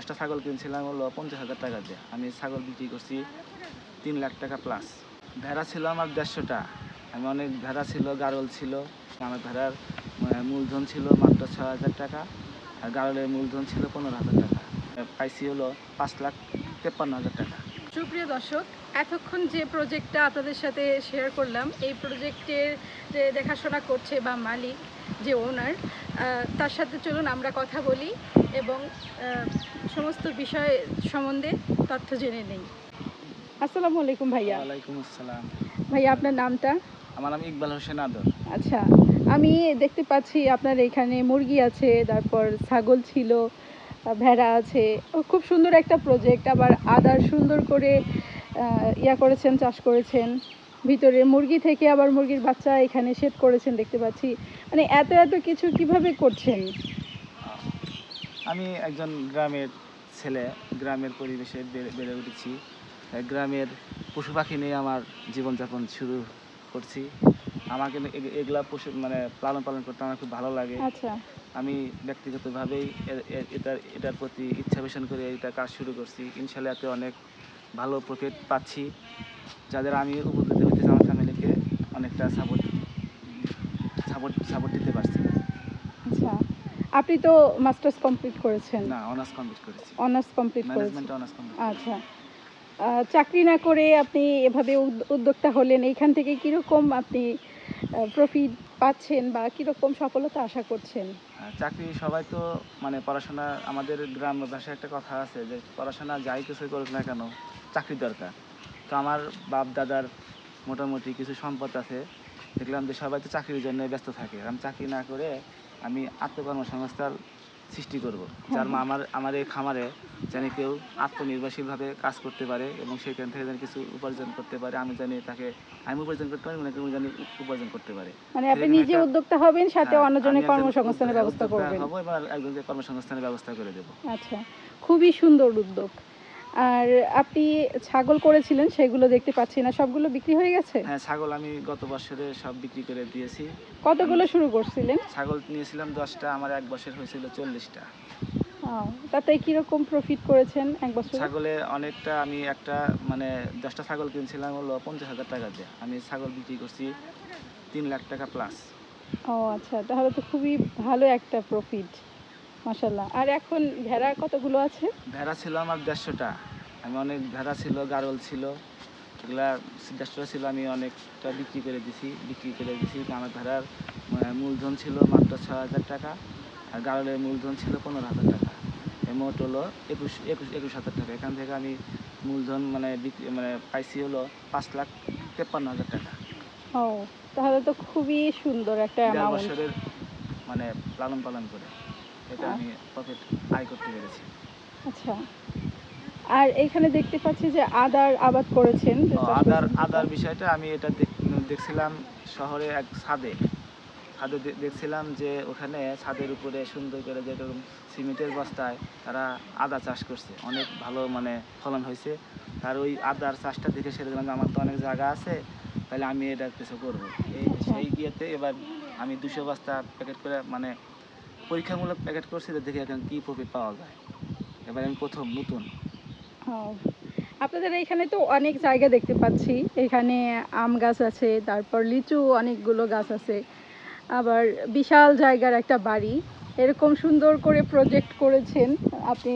দশটা ছাগল কিনছিলাম হলো পঞ্চাশ হাজার টাকা দিয়ে। আমি ছাগল বিক্রি করছি তিন লাখ টাকা প্লাস ভেড়া ছিল আমার দেড়শোটা। আমি অনেক ভেড়া ছিল, গারল ছিল। আমার ভেড়ার মূলধন ছিল মাত্র ছ হাজার টাকা, আর গারলের মূলধন ছিল পনেরো হাজার টাকা। পাইছি হলো পাঁচ লাখ তেপ্পান্ন হাজার টাকা। সুপ্রিয় দর্শক, এতক্ষণ যে প্রজেক্টটা আপনাদের সাথে শেয়ার করলাম, এই প্রজেক্টের যে দেখাশোনা করছে বা মালিক, যে ওনার তার সাথে চলুন আমরা কথা বলি এবং সমস্ত বিষয় সম্বন্ধে তথ্য জেনে নেই। আসসালামু আলাইকুম ভাইয়া। ওয়ালাইকুম আসসালাম। ভাইয়া আপনার নামটা? আমার নাম ইকবাল হোসেন আদর। আচ্ছা আমি দেখতে পাচ্ছি আপনার এখানে মুরগি আছে তারপর ছাগল ছিল ভেড়া আছে। খুব সুন্দর একটা প্রজেক্ট আবার আদার সুন্দর করে ইয়া করেছেন চাষ করেছেন। ভিতরে মুরগি থেকে আবার মুরগির বাচ্চা এখানে সেট করেছেন দেখতে পাচ্ছি। মানে এত এত কিছু কীভাবে করছেন? আমি একজন গ্রামের ছেলে গ্রামের পরিবেশে বেড়ে উঠেছি। গ্রামের পশু পাখি নিয়ে আমার জীবনযাপন শুরু করছি। আমাকে এগুলা পশু মানে লালন পালন করতে আমার খুব ভালো লাগে। আচ্ছা। আমি ব্যক্তিগতভাবেই এটার এটার প্রতি ইচ্ছা পোষণ করে এটা কাজ শুরু করছি। ইনশাল্লাহ এতে অনেক ভালো প্রফিট পাচ্ছি। যাদের আমি উপকৃত হতেছি আমার ফ্যামিলিকে অনেকটা সাপোর্ট সাপোর্ট সাপোর্ট দিতে পারছি। আচ্ছা। আপনি তো মাস্টার্স কমপ্লিট করেছেন। না অনার্স কমপ্লিট করেছি। অনার্স কমপ্লিট করেছেন। ম্যানেজমেন্টে অনার্স কমপ্লিট আচ্ছা। চাকরি না করে আপনি এভাবে উদ- উদ্যোক্তা হলেন এইখান থেকে কীরকম আপনি প্রফিট পাচ্ছেন বা কীরকম সফলতা আশা করছেন? চাকরি সবাই তো মানে পড়াশোনা আমাদের গ্রাম ভাষায় একটা কথা আছে যে পড়াশোনা যাই কিছু করুক না কেন চাকরি দরকার। তো আমার বাপ দাদার মোটামুটি কিছু সম্পদ আছে। দেখলাম যে সবাই তো চাকরির জন্য ব্যস্ত থাকে। আমি চাকরি না করে আমি আত্মকর্মসংস্থার সৃষ্টি করব। যার আমার আমার এই খামারে যেন কেউ আত্মনির্ভরশীলভাবে কাজ করতে পারে এবং সেখান থেকে যেন কিছু উপার্জন করতে পারে আমি জানি তাকে আমি উপার্জন করতে পারি মানে জানি উপার্জন করতে পারে। মানে আপনি নিজে উদ্যোক্তা হবেন সাথে হ্যাঁ, অন্যজনের কর্মসংস্থানের ব্যবস্থা করবেন। হব এবং একজনকে কর্মসংস্থানের ব্যবস্থা করে দেবো। আচ্ছা খুবই সুন্দর উদ্যোগ। আর আপনি ছাগল করেছিলেন সেগুলো দেখতে পাচ্ছি না। সবগুলো বিক্রি হয়ে গেছে? হ্যাঁ ছাগল আমি গত বছরে সব বিক্রি করে দিয়েছি। কতগুলো শুরু করছিলেন? ছাগল নিয়েছিলাম দশটা আমার এক বছর হয়েছিল চল্লিশটা। তাতে কীরকম প্রফিট করেছেন এক বছর? ছাগলে অনেকটা আমি একটা মানে দশটা ছাগল কিনছিলাম হলো পঞ্চাশ হাজার টাকা দিয়ে। আমি ছাগল বিক্রি করছি তিন লাখ টাকা প্লাস ও আচ্ছা তাহলে তো খুবই ভালো একটা প্রফিট মাশাল্লাহ আর এখন ভেড়া কতগুলো আছে? ভেড়া ছিল আমার দেড়শোটা। আমি অনেক ভেড়া ছিল গারল ছিল। এগুলা দেড়শোটা ছিল আমি অনেকটা বিক্রি করে দিছি বিক্রি করে দিছি। আমার ভেড়ার মূলধন ছিল মাত্র ছ হাজার টাকা আর গারলের মূলধন ছিল পনেরো হাজার টাকা। মোট হলো একুশ একুশ একুশ হাজার টাকা। এখান থেকে আমি মূলধন মানে বিক্রি মানে পাইছি হলো পাঁচ লাখ তেপ্পান্ন হাজার টাকা। ও তাহলে তো খুবই সুন্দর একটা বছরের মানে লালন পালন করে। এটা আমি প্রফিট আয় করতে পেরেছি আচ্ছা। আর এখানে দেখতে পাচ্ছি যে আদার আবাদ করেছেন আদার আদার বিষয়টা আমি এটা দেখছিলাম শহরে এক ছাদে। ছাদে দেখছিলাম যে ওখানে ছাদের উপরে সুন্দর করে যেরকম সিমেন্টের বস্তায় তারা আদা চাষ করছে। অনেক ভালো মানে ফলন হয়েছে। আর ওই আদার চাষটা দেখে সেরে দিলাম যে আমার তো অনেক জায়গা আছে তাহলে আমি এটা কিছু করব। এই আচ্ছা। সেই গিয়েতে এবার আমি দুশো বস্তা প্যাকেট করে মানে পরীক্ষামূলক প্যাকেট করছি যে দেখি এখন কী প্রফিট পাওয়া যায়? এবার আমি প্রথম, নতুন। আপনাদের এখানে তো অনেক জায়গা দেখতে পাচ্ছি। এখানে আম গাছ আছে, তারপর লিচু অনেকগুলো গাছ আছে। আবার বিশাল জায়গার একটা বাড়ি। এরকম সুন্দর করে প্রজেক্ট করেছেন আপনি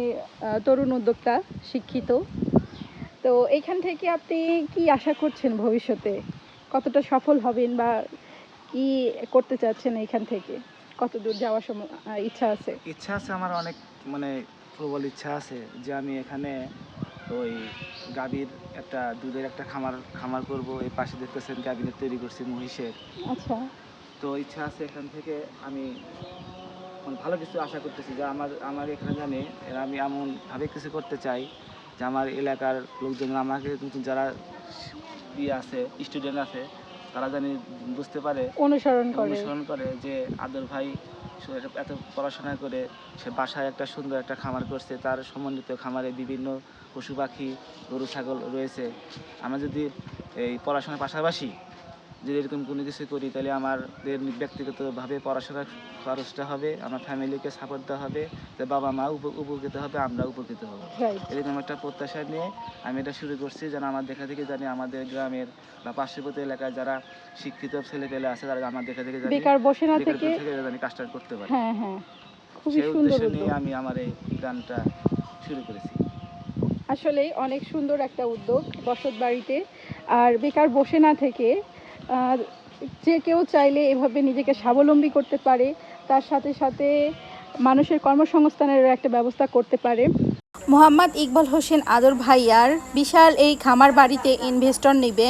তরুণ উদ্যোক্তা, শিক্ষিত। তো এখান থেকে আপনি কি আশা করছেন ভবিষ্যতে? কতটা সফল হবেন বা কি করতে চাচ্ছেন এখান থেকে? কত দূর যাওয়ার ইচ্ছা আছে? ইচ্ছা আছে আমার অনেক মানে প্রবল ইচ্ছা আছে যে আমি এখানে ওই গাভীর একটা দুধের একটা খামার খামার করব। এই পাশে দেখতেছেন ক্যাবিনেট তৈরি করছি মহিষের। আচ্ছা। তো ইচ্ছা আছে এখান থেকে আমি মানে ভালো কিছু আশা করতেছি যে আমার আমার এখানে জানি এর আমি এমনভাবে কিছু করতে চাই যে আমার এলাকার লোকজন আমাকে নতুন যারা ইয়ে আছে স্টুডেন্ট আছে তারা জানি বুঝতে পারে অনুসরণ করে। অনুসরণ করে যে আদর ভাই এত পড়াশোনা করে সে বাসায় একটা সুন্দর একটা খামার করছে তার সমন্বিত খামারে বিভিন্ন পশু পাখি গরু ছাগল রয়েছে। আমরা যদি এই পড়াশোনার পাশাপাশি যদি এরকম কোনো কিছু করি তাহলে আমাদের ব্যক্তিগতভাবে পড়াশোনার খরচটা হবে আমার ফ্যামিলিকে সাপোর্ট দেওয়া হবে যে বাবা মা উপকৃত হবে আমরা উপকৃত হব। এরকম একটা প্রত্যাশা নিয়ে আমি এটা শুরু করছি যেন আমার দেখা থেকে জানি আমাদের গ্রামের বা পার্শ্ববর্তী এলাকায় যারা শিক্ষিত ছেলেপেলে আছে তারা আমার দেখা থেকে জানি বেকার বসে না থেকে থেকে জানি কাজটা করতে পারে। হ্যাঁ হ্যাঁ। খুবই সুন্দর নিয়ে আমি আমার এই গানটা শুরু করেছি। আসলে অনেক সুন্দর একটা উদ্যোগ বসত বাড়িতে আর বেকার বসে না থেকে আহ, যে কেউ চাইলে এভাবে নিজেকে স্বাবলম্বী করতে পারে তার সাথে সাথে মানুষের কর্মসংস্থানেরও একটা ব্যবস্থা করতে পারে। মোহাম্মদ ইকবাল হোসেন আদর ভাইয়ার বিশাল এই খামার বাড়িতে ইনভেস্টর নেবে।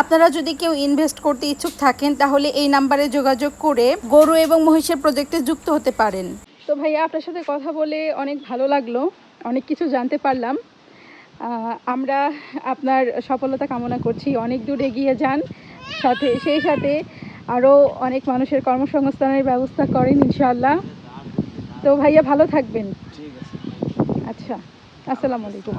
আপনারা যদি কেউ ইনভেস্ট করতে ইচ্ছুক থাকেন তাহলে এই নাম্বারে যোগাযোগ করে গরু এবং মহিষের প্রজেক্টে যুক্ত হতে পারেন। তো ভাইয়া আপনার সাথে কথা বলে অনেক ভালো লাগল অনেক কিছু জানতে পারলাম। আমরা আপনার সফলতা কামনা করছি। অনেক দূর এগিয়ে যান। সাথে সেই সাথে আরও অনেক মানুষের কর্মসংস্থানের ব্যবস্থা করেন ইনশাআল্লাহ। তো ভাইয়া ভালো থাকবেন। আচ্ছা আসসালামু আলাইকুম।